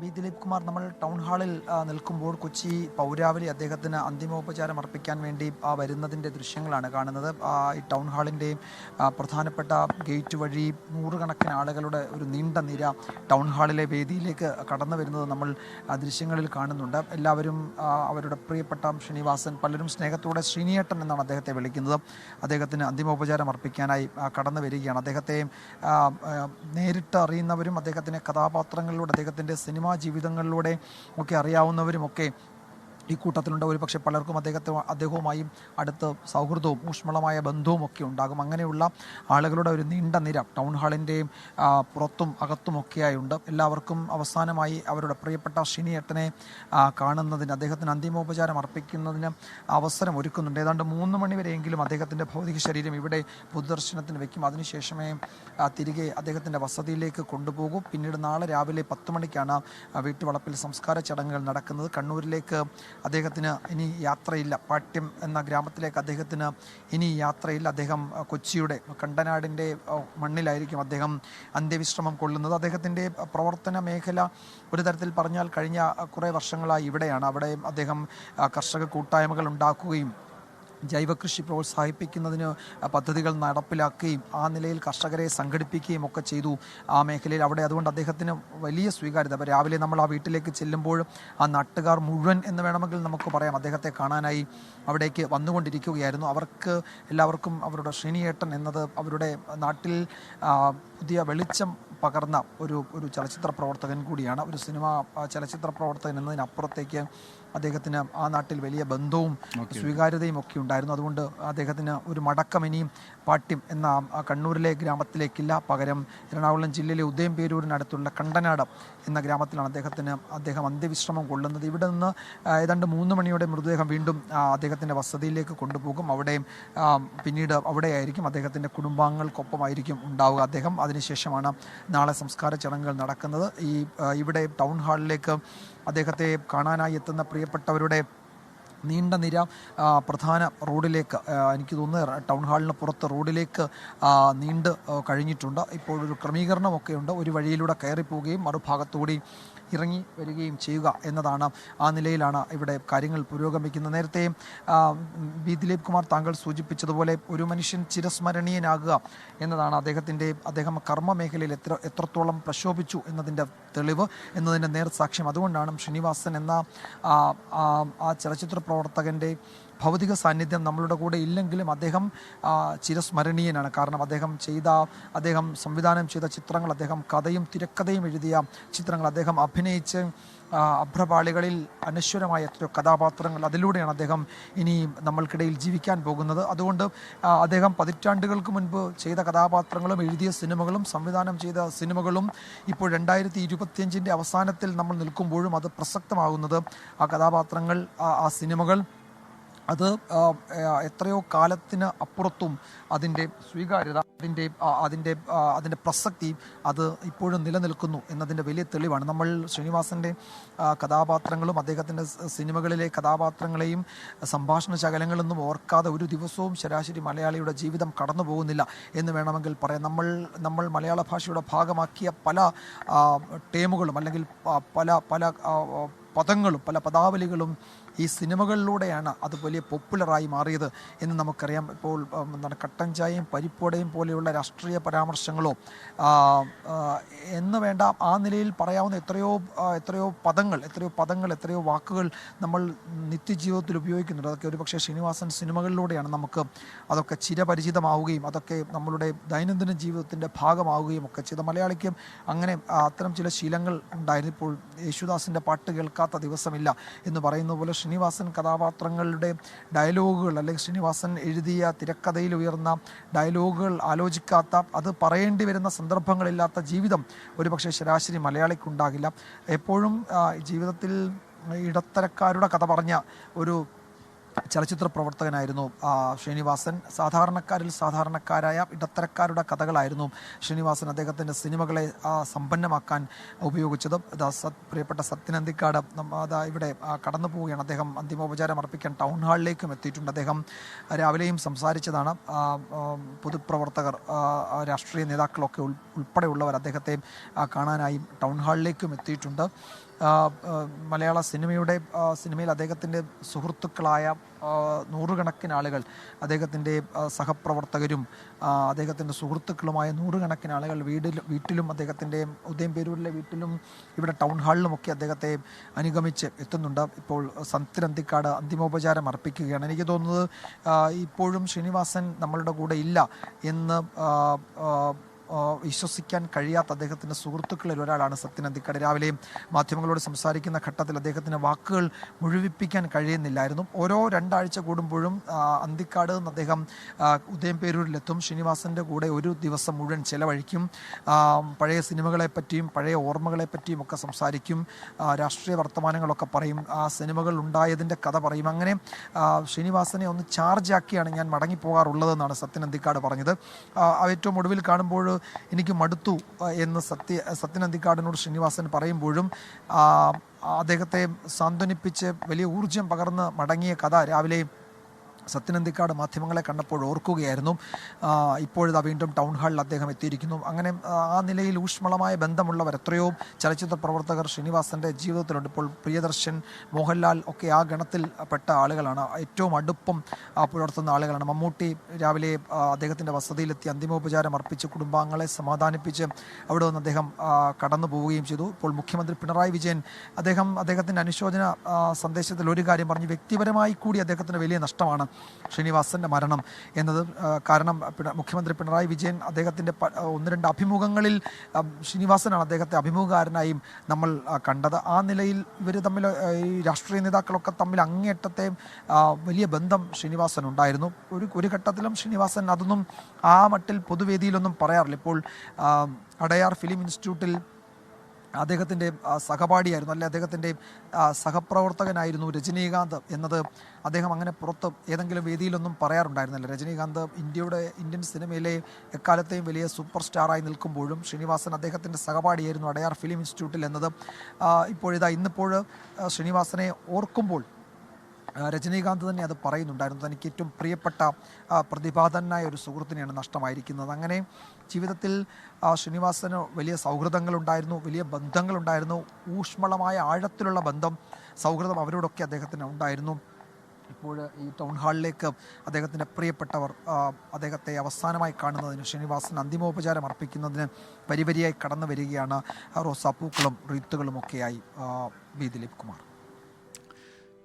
B Dileep Kumar നമ്മൾ town ഹാളിൽ നിൽക്കുമ്പോൾ കൊച്ചി പൗരാവലി അദ്ദേഹത്തിന് അന്തിമോപചാരം അർപ്പിക്കാൻ വേണ്ടി വരുന്നതിന്റെ ദൃശ്യങ്ങളാണ് കാണുന്നത്. ഈ ടൗൺ ഹാളിന്റെയും പ്രധാനപ്പെട്ട ഗേറ്റ് വഴി നൂറുകണക്കിന് ആളുകളുടെ ഒരു നീണ്ട നിര ടൗൺ ഹാളിലെ വേദിയിലേക്ക് കടന്നു വരുന്നത് നമ്മൾ ദൃശ്യങ്ങളിൽ കാണുന്നുണ്ട്. എല്ലാവരും അവരുടെ പ്രിയപ്പെട്ട ശ്രീനിവാസൻ പലരും സ്നേഹത്തോടെ ശ്രീനിയേട്ടൻ എന്നാണ് അദ്ദേഹത്തെ വിളിക്കുന്നത്. അദ്ദേഹത്തിന് അന്തിമോപചാരം അർപ്പിക്കാനായി കടന്നു വരികയാണ്. അദ്ദേഹത്തെ നേരിട്ട് അറിയുന്നവരും അദ്ദേഹത്തിന്റെ കഥാപാത്രങ്ങളിലൂടെ അദ്ദേഹത്തിന്റെ സിനിമാ ജീവിതങ്ങളിലൂടെ ഒക്കെ അറിയാവുന്നവരുമൊക്കെ ഈ കൂട്ടത്തിലുണ്ട്. ഒരു പക്ഷേ പലർക്കും അദ്ദേഹത്തെ അദ്ദേഹവുമായും അടുത്ത് സൗഹൃദവും ഊഷ്മളമായ ബന്ധവും ഒക്കെ ഉണ്ടാകും. അങ്ങനെയുള്ള ആളുകളുടെ ഒരു നീണ്ട നിര ടൗൺ ഹാളിന്റെയും പുറത്തും അകത്തുമൊക്കെയായുണ്ട് എല്ലാവർക്കും അവസാനമായി അവരുടെ പ്രിയപ്പെട്ട ശനിയേട്ടനെ കാണുന്നതിന് അദ്ദേഹത്തിന് അന്തിമോപചാരം അർപ്പിക്കുന്നതിന് അവസരം ഒരുക്കുന്നുണ്ട്. ഏതാണ്ട് മൂന്ന് മണിവരെയെങ്കിലും അദ്ദേഹത്തിന്റെ ഭൗതിക ശരീരം ഇവിടെ പൊതുദർശനത്തിന് വയ്ക്കും അതിനുശേഷമേ തിരികെ അദ്ദേഹത്തിന്റെ വസതിയിലേക്ക് കൊണ്ടുപോകും. പിന്നീട് നാളെ രാവിലെ പത്ത് മണിക്കാണ് വീട്ടുവളപ്പിൽ സംസ്കാര ചടങ്ങുകൾ നടക്കുന്നത്. കണ്ണൂരിലേക്ക് അദ്ദേഹത്തിന് ഇനി യാത്രയില്ല. പാട്യം എന്ന ഗ്രാമത്തിലേക്ക് അദ്ദേഹത്തിന് ഇനി യാത്രയില്ല. അദ്ദേഹം കൊച്ചിയുടെ കണ്ടനാടിന്റെ മണ്ണിലായിരിക്കും അദ്ദേഹം അന്ത്യവിശ്രമം കൊള്ളുന്നത്. അദ്ദേഹത്തിന്റെ പ്രവർത്തന മേഖല ഒരു തരത്തിൽ പറഞ്ഞാൽ കഴിഞ്ഞ കുറേ വർഷങ്ങളായി ഇവിടെയാണ്. അവിടെ അദ്ദേഹം കർഷക കൂട്ടായ്മകൾ ഉണ്ടാക്കുകയും ജൈവകൃഷി പ്രോത്സാഹിപ്പിക്കുന്നതിന് പദ്ധതികൾ നടപ്പിലാക്കുകയും ആ നിലയിൽ കർഷകരെ സംഘടിപ്പിക്കുകയും ഒക്കെ ചെയ്തു ആ മേഖലയിൽ. അവിടെ അതുകൊണ്ട് അദ്ദേഹത്തിന് വലിയ സ്വീകാര്യത. അപ്പോൾ രാവിലെ നമ്മൾ ആ വീട്ടിലേക്ക് ചെല്ലുമ്പോൾ ആ നാട്ടുകാർ മുഴുവൻ എന്ന് വേണമെങ്കിൽ നമുക്ക് പറയാം. അദ്ദേഹത്തെ കാണാനായി അവിടേക്ക് വന്നുകൊണ്ടിരിക്കുകയായിരുന്നു. അവർക്ക് എല്ലാവർക്കും അവരുടെ ശ്രീനിയേട്ടൻ എന്നത് അവരുടെ നാട്ടിൽ പുതിയ വെളിച്ചം പകർന്ന ഒരു ഒരു ചലച്ചിത്ര പ്രവർത്തകൻ കൂടിയാണ്. ഒരു സിനിമ ചലച്ചിത്ര പ്രവർത്തകൻ എന്നതിനപ്പുറത്തേക്ക് അദ്ദേഹത്തിന് ആ നാട്ടിൽ വലിയ ബന്ധവും സ്വീകാര്യതയും ഒക്കെ ഉണ്ടായിരുന്നു. അതുകൊണ്ട് അദ്ദേഹത്തിന് ഒരു മടക്കം ഇനിയും പാട്യം എന്ന കണ്ണൂരിലെ ഗ്രാമത്തിലേക്കില്ല. പകരം എറണാകുളം ജില്ലയിലെ ഉദയംപേരൂരിനടുത്തുള്ള കണ്ടനാട് എന്ന ഗ്രാമത്തിലാണ് അദ്ദേഹത്തിന് അദ്ദേഹം അന്ത്യവിശ്രമം കൊള്ളുന്നത്. ഇവിടെ നിന്ന് ഏതാണ്ട് മൂന്ന് മണിയോടെ മൃതദേഹം വീണ്ടും അദ്ദേഹത്തിന്റെ വസതിയിലേക്ക് കൊണ്ടുപോകും. അവിടെയും പിന്നീട് അവിടെയായിരിക്കും അദ്ദേഹത്തിന്റെ കുടുംബാംഗങ്ങൾക്കൊപ്പമായിരിക്കും ഉണ്ടാവുക. അദ്ദേഹം അതിനുശേഷമാണ് നാളെ സംസ്കാര ചടങ്ങുകൾ നടക്കുന്നത്. ഈ ഇവിടെ ടൗൺ ഹാളിലേക്ക് അദ്ദേഹത്തെ കാണാനായി എത്തുന്ന പ്രിയപ്പെട്ടവരുടെ നീണ്ട നിര പ്രധാന റോഡിലേക്ക് എനിക്ക് തോന്നുന്നു ടൗൺ ഹാളിന് പുറത്ത് റോഡിലേക്ക് നീണ്ട് കഴിഞ്ഞിട്ടുണ്ട്. ഇപ്പോൾ ഒരു ക്രമീകരണമൊക്കെ ഉണ്ട് ഒരു വഴിയിലൂടെ കയറിപ്പോവുകയും മറുഭാഗത്തുകൂടി ഇറങ്ങി വരികയും ചെയ്യുക എന്നതാണ് ആ നിലയിലാണ് ഇവിടെ കാര്യങ്ങൾ പുരോഗമിക്കുന്നത്. നേരത്തെ ബി ദിലീപ് കുമാർ താങ്കൾ സൂചിപ്പിച്ചതുപോലെ ഒരു മനുഷ്യൻ ചിരസ്മരണീയനാകുക എന്നതാണ് അദ്ദേഹത്തിന്റെ അദ്ദേഹം കർമ്മ മേഖലയിൽ എത്ര എത്രത്തോളം പ്രശോഭിച്ചു എന്നതിന്റെ തെളിവ് എന്നതിന്റെ നേർസാക്ഷ്യം. അതുകൊണ്ടാണ് ശ്രീനിവാസൻ എന്ന ആ ചലച്ചിത്ര പ്രവർത്തകന്റെ ഭൗതിക സാന്നിധ്യം നമ്മളുടെ കൂടെ ഇല്ലെങ്കിലും അദ്ദേഹം ചിരസ്മരണീയനാണ്. കാരണം അദ്ദേഹം ചെയ്ത അദ്ദേഹം സംവിധാനം ചെയ്ത ചിത്രങ്ങൾ അദ്ദേഹം കഥയും തിരക്കഥയും എഴുതിയ ചിത്രങ്ങൾ അദ്ദേഹം അഭിനയിച്ച് അഭ്രപാളികളിൽ അനശ്വരമായ എത്രയോ കഥാപാത്രങ്ങൾ അതിലൂടെയാണ് അദ്ദേഹം ഇനി നമ്മൾക്കിടയിൽ ജീവിക്കാൻ പോകുന്നത്. അതുകൊണ്ട് അദ്ദേഹം പതിറ്റാണ്ടുകൾക്ക് മുൻപ് ചെയ്ത കഥാപാത്രങ്ങളും എഴുതിയ സിനിമകളും സംവിധാനം ചെയ്ത സിനിമകളും ഇപ്പോൾ രണ്ടായിരത്തി ഇരുപത്തിയഞ്ചിന്റെ അവസാനത്തിൽ നമ്മൾ നിൽക്കുമ്പോഴും അത് പ്രസക്തമാകുന്നത്. ആ കഥാപാത്രങ്ങൾ ആ സിനിമകൾ അത് എത്രയോ കാലത്തിന് അപ്പുറത്തും അതിന്റെ സ്വീകാര്യത അതിന്റെ അതിന്റെ അതിന്റെ പ്രസക്തി അത് ഇപ്പോഴും നിലനിൽക്കുന്നു എന്നതിന്റെ വലിയ തെളിവാണ്. നമ്മൾ ശ്രീനിവാസന്റെ കഥാപാത്രങ്ങളും അദ്ദേഹത്തിന്റെ സിനിമകളിലെ കഥാപാത്രങ്ങളെയും സംഭാഷണ ശകലങ്ങളൊന്നും ഓർക്കാതെ ഒരു ദിവസവും ശരാശരി മലയാളിയുടെ ജീവിതം കടന്നു പോകുന്നില്ല എന്ന് വേണമെങ്കിൽ പറയാം. നമ്മൾ നമ്മൾ മലയാള ഭാഷയുടെ ഭാഗമാക്കിയ പല ടേമുകളും അല്ലെങ്കിൽ പല പല പദങ്ങളും പല പദാവലികളും ഈ സിനിമകളിലൂടെയാണ് അത് വലിയ പോപ്പുലറായി മാറിയത് എന്ന് നമുക്കറിയാം. ഇപ്പോൾ എന്താണ് കട്ടൻ ചായയും പരിപ്പോടയും പോലെയുള്ള രാഷ്ട്രീയ പരാമർശങ്ങളോ എന്ന് വേണ്ട ആ നിലയിൽ പറയാവുന്ന എത്രയോ എത്രയോ പദങ്ങൾ എത്രയോ പദങ്ങൾ എത്രയോ വാക്കുകൾ നമ്മൾ നിത്യജീവിതത്തിൽ ഉപയോഗിക്കുന്നുണ്ട്. അതൊക്കെ ഒരുപക്ഷെ ശ്രീനിവാസൻ സിനിമകളിലൂടെയാണ് നമുക്ക് അതൊക്കെ ചിരപരിചിതമാവുകയും അതൊക്കെ നമ്മളുടെ ദൈനംദിന ജീവിതത്തിന്റെ ഭാഗമാവുകയും ഒക്കെ ചെയ്ത. മലയാളിക്കും അങ്ങനെ അത്തരം ചില ശീലങ്ങൾ ഉണ്ടായിരുന്നു. ഇപ്പോൾ യേശുദാസിന്റെ പാട്ട് കേൾക്കാത്ത ദിവസമില്ല എന്ന് പറയുന്ന പോലെ ശ്രീനിവാസൻ കഥാപാത്രങ്ങളുടെ ഡയലോഗുകൾ അല്ലെങ്കിൽ ശ്രീനിവാസൻ എഴുതിയ തിരക്കഥയിൽ ഉയർന്ന ഡയലോഗുകൾ ആലോചിക്കാത്ത അത് പറയേണ്ടി വരുന്ന സന്ദർഭങ്ങളില്ലാത്ത ജീവിതം ഒരുപക്ഷെ ശരാശരി മലയാളിക്കുണ്ടാകില്ല. എപ്പോഴും ജീവിതത്തിൽ ഇടത്തരക്കാരുടെ കഥ പറഞ്ഞ ഒരു ചലച്ചിത്ര പ്രവർത്തകനായിരുന്നു ശ്രീനിവാസൻ. സാധാരണക്കാരിൽ സാധാരണക്കാരായ ഇടത്തരക്കാരുടെ കഥകളായിരുന്നു ശ്രീനിവാസൻ അദ്ദേഹത്തിന്റെ സിനിമകളെ സമ്പന്നമാക്കാൻ ഉപയോഗിച്ചത്. പ്രിയപ്പെട്ട സത്യനന്ദിക്കാട് അതാ ഇവിടെ കടന്നു പോവുകയാണ് അദ്ദേഹം. അന്തിമോപചാരം അർപ്പിക്കാൻ ടൗൺ ഹാളിലേക്കും എത്തിയിട്ടുണ്ട് അദ്ദേഹം. രാവിലെയും സംസാരിച്ചതാണ്. പൊതുപ്രവർത്തകർ രാഷ്ട്രീയ നേതാക്കളൊക്കെ ഉൾ ഉൾപ്പെടെയുള്ളവർ അദ്ദേഹത്തെ കാണാനായി ടൗൺ ഹാളിലേക്കും എത്തിയിട്ടുണ്ട്. മലയാള സിനിമയുടെ സിനിമയിൽ അദ്ദേഹത്തിന്റെ സുഹൃത്തുക്കളായ നൂറുകണക്കിന് ആളുകൾ അദ്ദേഹത്തിന്റെ സഹപ്രവർത്തകരും അദ്ദേഹത്തിന്റെ സുഹൃത്തുക്കളുമായ നൂറുകണക്കിന് ആളുകൾ വീടിൽ വീട്ടിലും അദ്ദേഹത്തിന്റെ ഉദയം പേരൂരിലെ വീട്ടിലും ഇവിടെ ടൗൺ ഹാളിലുമൊക്കെ അദ്ദേഹത്തെ അനുഗമിച്ച് എത്തുന്നുണ്ട്. ഇപ്പോൾ സന്തിരന്തിക്കാട് അന്തിമോപചാരം അർപ്പിക്കുകയാണ്. എനിക്ക് തോന്നുന്നത് ഇപ്പോഴും ശ്രീനിവാസൻ നമ്മളുടെ കൂടെ ഇല്ല എന്ന് വിശ്വസിക്കാൻ കഴിയാത്ത അദ്ദേഹത്തിന്റെ സുഹൃത്തുക്കളിൽ ഒരാളാണ് സത്യൻ അന്തിക്കാട്. രാവിലെ മാധ്യമങ്ങളോട് സംസാരിക്കുന്ന ഘട്ടത്തിൽ അദ്ദേഹത്തിന് വാക്കുകൾ മുഴുവിപ്പിക്കാൻ കഴിയുന്നില്ലായിരുന്നു. ഓരോ രണ്ടാഴ്ച കൂടുമ്പോഴും അന്തിക്കാട് നിന്ന് അദ്ദേഹം ഉദയംപേരൂരിലെത്തും. ശ്രീനിവാസന്റെ കൂടെ ഒരു ദിവസം മുഴുവൻ ചെലവഴിക്കും. പഴയ സിനിമകളെ പറ്റിയും പഴയ ഓർമ്മകളെ പറ്റിയും ഒക്കെ സംസാരിക്കും. രാഷ്ട്രീയ വർത്തമാനങ്ങളൊക്കെ പറയും. ആ സിനിമകൾ ഉണ്ടായതിന്റെ കഥ പറയും. അങ്ങനെ ശ്രീനിവാസനെ ഒന്ന് ചാർജ് ആക്കിയാണ് ഞാൻ മടങ്ങിപ്പോകാറുള്ളതെന്നാണ് സത്യൻ അന്തിക്കാട് പറഞ്ഞത്. ഏറ്റവും ഒടുവിൽ കാണുമ്പോൾ എനിക്ക് മടുത്തു എന്ന് സത്യ സത്യനന്ദിക്കാടിനോട് ശ്രീനിവാസൻ പറയുമ്പോഴും അദ്ദേഹത്തെ സാന്ത്വനിപ്പിച്ച് വലിയ ഊർജം പകർന്ന് മടങ്ങിയ കഥ രാവിലെ സത്യനന്ദിക്കാട് മാധ്യമങ്ങളെ കണ്ടപ്പോൾ ഓർക്കുകയായിരുന്നു. ഇപ്പോഴിതാ വീണ്ടും ടൗൺ ഹാളിൽ അദ്ദേഹം എത്തിയിരിക്കുന്നു. അങ്ങനെ ആ, നിലയിൽ ഊഷ്മളമായ ബന്ധമുള്ളവർ എത്രയോ ചലച്ചിത്ര പ്രവർത്തകർ ശ്രീനിവാസന്റെ ജീവിതത്തിലുണ്ട്. ഇപ്പോൾ പ്രിയദർശൻ മോഹൻലാൽ ഒക്കെ ആ ഗണത്തിൽ പെട്ട ആളുകളാണ്. ഏറ്റവും അടുപ്പം പുലർത്തുന്ന ആളുകളാണ്. മമ്മൂട്ടി രാവിലെ അദ്ദേഹത്തിന്റെ വസതിയിലെത്തി അന്തിമോപചാരം അർപ്പിച്ച് കുടുംബാംഗങ്ങളെ സമാധാനിപ്പിച്ച് അവിടെ നിന്ന് അദ്ദേഹം കടന്നു പോവുകയും ചെയ്തു. ഇപ്പോൾ മുഖ്യമന്ത്രി പിണറായി വിജയൻ അദ്ദേഹം അദ്ദേഹത്തിന്റെ അനുശോചന സന്ദേശത്തിൽ ഒരു കാര്യം പറഞ്ഞു. വ്യക്തിപരമായി കൂടി അദ്ദേഹത്തിന് വലിയ നഷ്ടമാണ്. ശ്രീനിവാസന്റെ മരണം എന്നത് കാരണം മുഖ്യമന്ത്രി പിണറായി വിജയൻ അദ്ദേഹത്തിന്റെ ഒന്ന് രണ്ട് അഭിമുഖങ്ങളിൽ ശ്രീനിവാസനാണ് അദ്ദേഹത്തെ അഭിമുഖകാരനായും നമ്മൾ കണ്ടത്. ആ നിലയിൽ ഇവർ തമ്മിൽ ഈ രാഷ്ട്രീയ നേതാക്കളൊക്കെ തമ്മിൽ അങ്ങേയറ്റത്തെ വലിയ ബന്ധം ശ്രീനിവാസൻ ഉണ്ടായിരുന്നു ഒരു ഒരു ഘട്ടത്തിലും ശ്രീനിവാസൻ അതൊന്നും ആ മട്ടിൽ പൊതുവേദിയിലൊന്നും പറയാറില്ല. ഇപ്പോൾ അടയാർ ഫിലിം ഇൻസ്റ്റിറ്റ്യൂട്ടിൽ അദ്ദേഹത്തിന്റെ സഹപാഠിയായിരുന്നു അല്ലെ അദ്ദേഹത്തിന്റെ സഹപ്രവർത്തകനായിരുന്നു രജനീകാന്ത് എന്നത് അദ്ദേഹം അങ്ങനെ പുറത്ത് ഏതെങ്കിലും വേദിയിലൊന്നും പറയാറുണ്ടായിരുന്നില്ല. രജനീകാന്ത് ഇന്ത്യയുടെ ഇന്ത്യൻ സിനിമയിലെ എക്കാലത്തെയും വലിയ സൂപ്പർ സ്റ്റാറായി നിൽക്കുമ്പോഴും ശ്രീനിവാസൻ അദ്ദേഹത്തിന്റെ സഹപാഠിയായിരുന്നു അടയാർ ഫിലിം ഇൻസ്റ്റിറ്റ്യൂട്ടിൽ എന്നത്. ഇപ്പോഴിതാ ഇന്നിപ്പോൾ ശ്രീനിവാസനെ ഓർക്കുമ്പോൾ രജനീകാന്ത് തന്നെ അത് പറയുന്നുണ്ടായിരുന്നു. തനിക്ക് ഏറ്റവും പ്രിയപ്പെട്ട പ്രതിഭാതനായ ഒരു സുഹൃത്തിനെയാണ് നഷ്ടമായിരിക്കുന്നത്. അങ്ങനെ ജീവിതത്തിൽ ശ്രീനിവാസന് വലിയ സൗഹൃദങ്ങളുണ്ടായിരുന്നു വലിയ ബന്ധങ്ങളുണ്ടായിരുന്നു. ഊഷ്മളമായ ആഴത്തിലുള്ള ബന്ധം സൗഹൃദം അവരോടൊക്കെ അദ്ദേഹത്തിന് ഉണ്ടായിരുന്നു. ഇപ്പോൾ ഈ ടൗൺ ഹാളിലേക്ക് അദ്ദേഹത്തിന്റെ പ്രിയപ്പെട്ടവർ അദ്ദേഹത്തെ അവസാനമായി കാണുന്നതിന് ശ്രീനിവാസൻ അന്തിമോപചാരം അർപ്പിക്കുന്നതിന് വരി വരിയായി കടന്നു വരികയാണ് റോസാപ്പൂക്കളും റീത്തുകളും ഒക്കെയായി ബി ദിലീപ് കുമാർ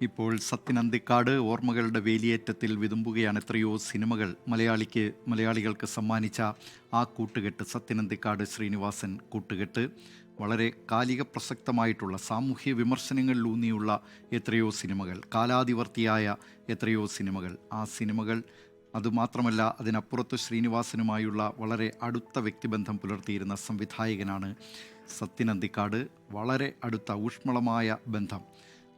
ഇപ്പോൾ സത്യനന്തിക്കാട് ഓർമ്മകളുടെ വേലിയേറ്റത്തിൽ വിതുമ്പുകയാണ് എത്രയോ സിനിമകൾ. മലയാളിക്ക് മലയാളികൾക്ക് സമ്മാനിച്ച ആ കൂട്ടുകെട്ട് സത്യനന്തിക്കാട് ശ്രീനിവാസൻ കൂട്ടുകെട്ട്. വളരെ കാലിക പ്രസക്തമായിട്ടുള്ള സാമൂഹ്യ വിമർശനങ്ങളിലൂന്നിയുള്ള എത്രയോ സിനിമകൾ കാലാതിവർത്തിയായ എത്രയോ സിനിമകൾ. ആ സിനിമകൾ അതുമാത്രമല്ല അതിനപ്പുറത്ത് ശ്രീനിവാസനുമായുള്ള വളരെ അടുത്ത വ്യക്തിബന്ധം പുലർത്തിയിരുന്ന സംവിധായകനാണ് സത്യനന്തിക്കാട് വളരെ അടുത്ത ഊഷ്മളമായ ബന്ധം.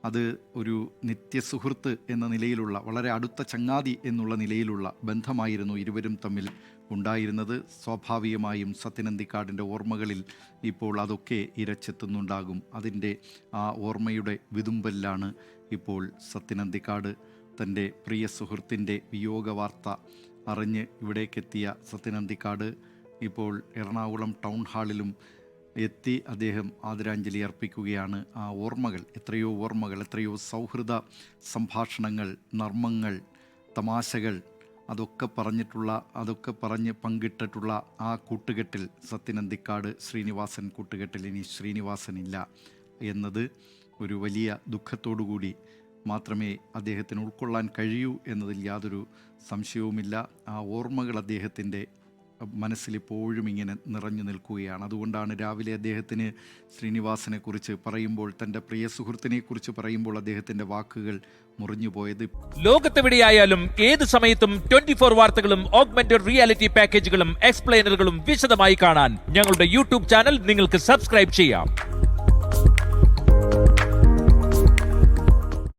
അത് ഒരു നിത്യസുഹൃത്ത് എന്ന നിലയിലുള്ള വളരെ അടുത്ത ചങ്ങാതി എന്നുള്ള നിലയിലുള്ള ബന്ധമായിരുന്നു ഇരുവരും തമ്മിൽ ഉണ്ടായിരുന്നത്. സ്വാഭാവികമായും സത്യനന്ദിക്കാടിന്റെ ഓർമ്മകളിൽ ഇപ്പോൾ അതൊക്കെ ഇരച്ചെത്തുന്നുണ്ടാകും. അതിന്റെ ആ ഓർമ്മയുടെ വിതുമ്പലിലാണ് ഇപ്പോൾ സത്യനന്ദിക്കാട് തന്റെ പ്രിയ സുഹൃത്തിന്റെ വിയോഗ വാർത്ത അറിഞ്ഞ് ഇവിടേക്കെത്തിയ സത്യനന്ദിക്കാട്. ഇപ്പോൾ എറണാകുളം ടൗൺ ഹാളിലും എത്തി അദ്ദേഹം ആദരാഞ്ജലി അർപ്പിക്കുകയാണ്. ആ ഓർമ്മകൾ എത്രയോ ഓർമ്മകൾ എത്രയോ സൗഹൃദ സംഭാഷണങ്ങൾ നർമ്മങ്ങൾ തമാശകൾ അതൊക്കെ പറഞ്ഞിട്ടുള്ള അതൊക്കെ പറഞ്ഞ് പങ്കിട്ടിട്ടുള്ള ആ കൂട്ടുകെട്ടിൽ സത്യനന്ദിക്കാട് ശ്രീനിവാസൻ കൂട്ടുകെട്ടിൽ ഇനി ശ്രീനിവാസനില്ല എന്നത് ഒരു വലിയ ദുഃഖത്തോടുകൂടി മാത്രമേ അദ്ദേഹത്തിന് ഉൾക്കൊള്ളാൻ കഴിയൂ എന്നതിൽ യാതൊരു സംശയവുമില്ല. ആ ഓർമ്മകൾ അദ്ദേഹത്തിന്റെ മനസ്സിൽ ഇപ്പോഴും ഇങ്ങനെ നിറഞ്ഞു നിൽക്കുകയാണ്. അതുകൊണ്ടാണ് രാവിലെ അദ്ദേഹത്തിന് ശ്രീനിവാസനെക്കുറിച്ച് പറയുമ്പോൾ തന്റെ പ്രിയ സുഹൃത്തിനെ കുറിച്ച് പറയുമ്പോൾ അദ്ദേഹത്തിന്റെ വാക്കുകൾ മുറിഞ്ഞു പോയത്. ലോകത്തെവിടെയായാലും ഏത് സമയത്തും ട്വന്റി ഫോർ വാർത്തകളും ഓഗ്മെന്റഡ് റിയാലിറ്റി പാക്കേജുകളും എക്സ്പ്ലെയിനറുകളും വിശദമായി കാണാൻ ഞങ്ങളുടെ യൂട്യൂബ് ചാനൽ നിങ്ങൾക്ക് സബ്സ്ക്രൈബ് ചെയ്യാം.